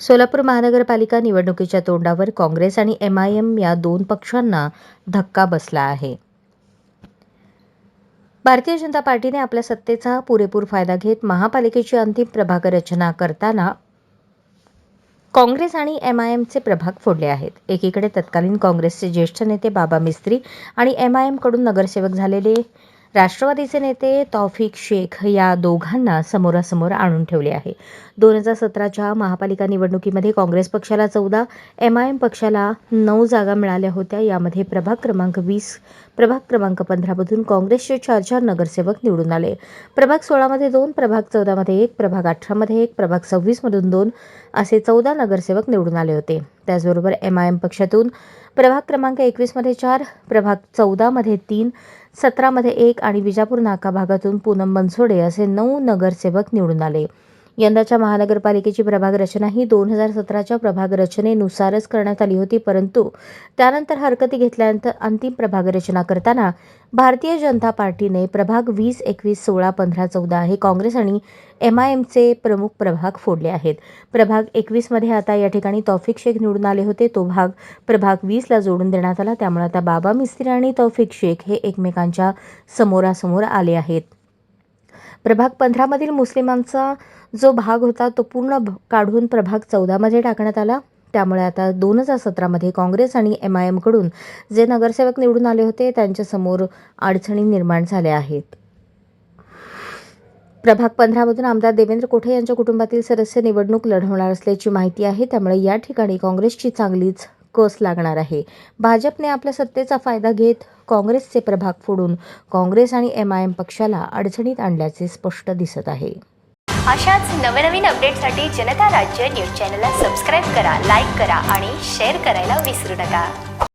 सोलापूर महानगरपालिका निवडणुकीच्या तोंडावर काँग्रेस आणि एम आय एम या दोन पक्षांना धक्का बसला आहे. भारतीय जनता पार्टीने आपल्या सत्तेचा पुरेपूर फायदा घेत महापालिकेची अंतिम प्रभाग रचना करताना काँग्रेस आणि एम आय एमचे प्रभाग फोडले आहेत. एकीकडे तत्कालीन काँग्रेसचे ज्येष्ठ नेते बाबा मिस्त्री आणि एम आय एमकडून नगरसेवक झालेले राष्ट्रवादीचे नेते तौफिक शेख या दोघांना समोरासमोर आणून ठेवले आहे. दोन हजार सतराच्या महापालिका निवडणुकीमध्ये काँग्रेस पक्षाला चौदा एम आय एम पक्षाला नऊ जागा मिळाल्या होत्या. यामध्ये प्रभाग क्रमांक वीस प्रभाग क्रमांक पंधरामधून काँग्रेसचे चार चार नगरसेवक निवडून आले. प्रभाग सोळामध्ये दोन प्रभाग चौदामध्ये एक प्रभाग अठरामध्ये एक प्रभाग सव्वीसमधून दोन असे चौदा नगरसेवक निवडून आले होते. त्याचबरोबर एम आय एम पक्षातून प्रभाग क्रमांक एकवीसमध्ये चार प्रभाग चौदामध्ये तीन सतरामध्ये एक आणि विजापूर नाका भागातून पूनम बनसोडे असे नऊ नगरसेवक निवडून आले. यंदाच्या महानगरपालिकेची प्रभाग रचना ही दोन हजार सतराच्या प्रभाग रचनेनुसारच करण्यात आली होती परंतु त्यानंतर हरकती घेतल्यानंतर अंतिम प्रभाग रचना करताना भारतीय जनता पार्टीने प्रभाग वीस एकवीस सोळा पंधरा चौदा हे काँग्रेस आणि एम आय एमचे प्रमुख प्रभाग फोडले आहेत. प्रभाग एकवीसमध्ये आता या ठिकाणी तौफिक शेख निवडून आले होते. तो भाग प्रभाग वीसला जोडून देण्यात आला. त्यामुळे आता बाबा मिस्त्री आणि तौफिक शेख हे एकमेकांच्या समोरासमोर आले आहेत. प्रभाग पंधरामधील मुस्लिमांचा जो भाग होता तो पूर्ण काढून प्रभाग चौदामध्ये टाकण्यात आला. त्यामुळे आता दोन हजार सतरामध्ये काँग्रेस आणि एम आय एमकडून जे नगरसेवक निवडून आले होते त्यांच्यासमोर अडचणी निर्माण झाल्या आहेत. प्रभाग पंधरामधून आमदार देवेंद्र कोठे यांच्या कुटुंबातील सदस्य निवडणूक लढवणार असल्याची माहिती आहे. त्यामुळे या ठिकाणी काँग्रेसची चांगलीच कस लागणार आहे? भाजपने आपल्या सत्तेचा फायदा घेत काँग्रेसचे प्रभाग फोडून काँग्रेस आणि एम आय एम पक्षाला अडचणीत आणल्याचे स्पष्ट दिसत आहे. अशाच नवनवीन अपडेटसाठी जनता राज्य न्यूज चॅनलला सबस्क्राईब करा लाईक करा आणि शेअर करायला विसरू नका.